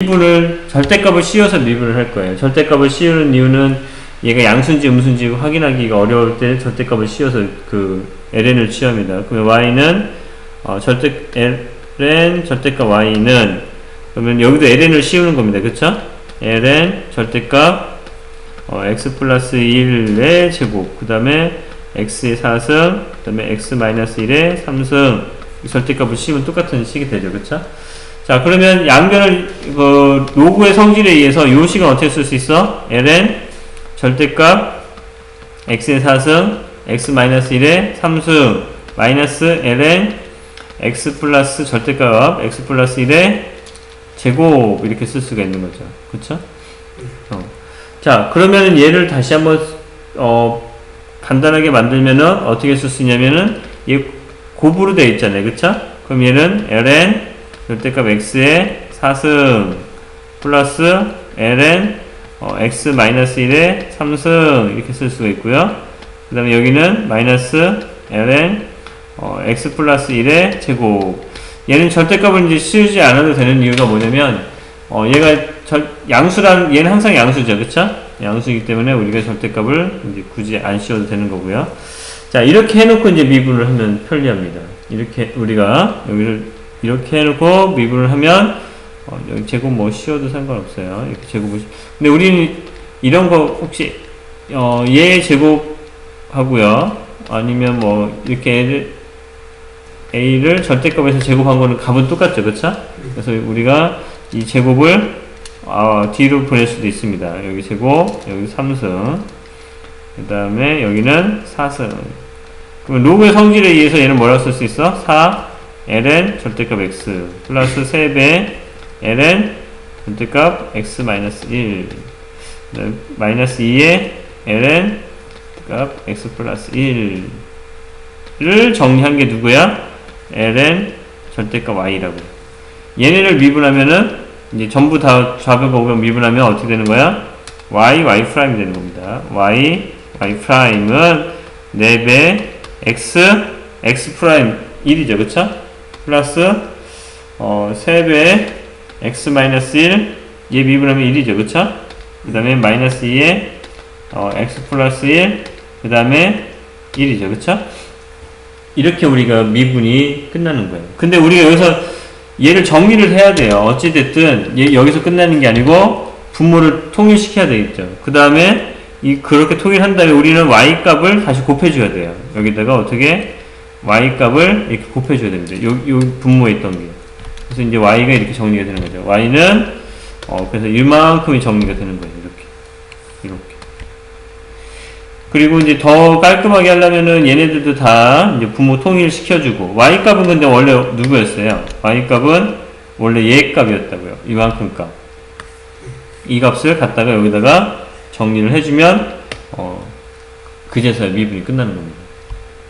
미분을 절대값을 씌워서 미분을 할 거예요. 절대값을 씌우는 이유는 얘가 양수인지 음수인지 확인하기가 어려울 때 절대값을 씌워서 그 ln을 취합니다. 그러면 y는 어, 절대 ln 절대값 y는 그러면 여기도 ln을 씌우는 겁니다. 그쵸? ln 절대값 어, x 플러스 1의 제곱 그 다음에 x의 4승 그 다음에 x 마이너스 1의 3승 이 절대값을 씌우면 똑같은 식이 되죠. 그쵸? 자 그러면 양변을 그 로그의 성질에 의해서 이 식은 어떻게 쓸 수 있어? ln 절대값 x의 4승 x 마이너스 1의 3승 마이너스 ln x 플러스 절대값 x 플러스 1의 제곱 이렇게 쓸 수가 있는 거죠 그쵸? 어. 자 그러면 얘를 다시 한번 어, 간단하게 만들면은 어떻게 쓸 수 있냐면은 얘 곱으로 되어 있잖아요 그쵸? 그럼 얘는 ln 절대값 x의 4승 플러스 ln 어, x 마이너스 1의 3승 이렇게 쓸 수가 있고요. 그 다음에 여기는 마이너스 ln 어, x 플러스 1의 제곱 얘는 절대값을 이제 씌우지 않아도 되는 이유가 뭐냐면 어, 얘가 절, 양수란 얘는 항상 양수죠 그쵸? 양수이기 때문에 우리가 절대값을 이제 굳이 안 씌워도 되는 거고요. 자 이렇게 해놓고 이제 미분을 하면 편리합니다. 이렇게 우리가 여기를 이렇게 해놓고 미분을 하면 어, 여기 제곱 뭐 씌워도 상관없어요. 이렇게 제곱을. 씌- 근데 우리는 이런 거 혹시, 어, 얘 제곱하고요. 아니면 뭐, 이렇게 애를, A를 절대값에서 제곱한 거는 값은 똑같죠. 그쵸? 그래서 우리가 이 제곱을, 어, 뒤로 보낼 수도 있습니다. 여기 제곱, 여기 3승. 그 다음에 여기는 4승. 그러면 로그의 성질에 의해서 얘는 뭐라고 쓸 수 있어? 4, ln 절대값 x 플러스 3배 ln 절대값 x 마이너스 1 그다음에 마이너스 2의 ln 값 x 플러스 1을 정리한 게 누구야? ln 절대값 y라고 얘네를 미분하면은 이제 전부 다 좌변 보면 미분하면 어떻게 되는 거야? y y 프라임 되는 겁니다. y y 프라임은 4배 x x 프라임 1이죠. 그쵸? 플러스 어 3배 x 마이너스 1, 얘 미분하면 1이죠. 그쵸? 그 다음에 마이너스 2에 어, x 플러스 1, 그 다음에 1이죠. 그쵸? 이렇게 우리가 미분이 끝나는 거예요. 근데 우리가 여기서 얘를 정리를 해야 돼요. 어찌됐든 얘 여기서 끝나는 게 아니고 분모를 통일시켜야 되겠죠. 그 다음에 이 그렇게 통일한 다음에 우리는 y 값을 다시 곱해줘야 돼요. 여기다가 어떻게 y 값을 이렇게 곱해줘야 됩니다. 요, 요 분모에 있던 게. 그래서 이제 y가 이렇게 정리가 되는 거죠. y는 어 그래서 이만큼이 정리가 되는 거예요. 이렇게 이렇게. 그리고 이제 더 깔끔하게 하려면은 얘네들도 다 이제 부모 통일 시켜주고 y 값은 근데 원래 누구였어요? y 값은 원래 얘 값이었다고요. 이만큼 값. 이 값을 갖다가 여기다가 정리를 해주면 어 그제서야 미분이 끝나는 겁니다.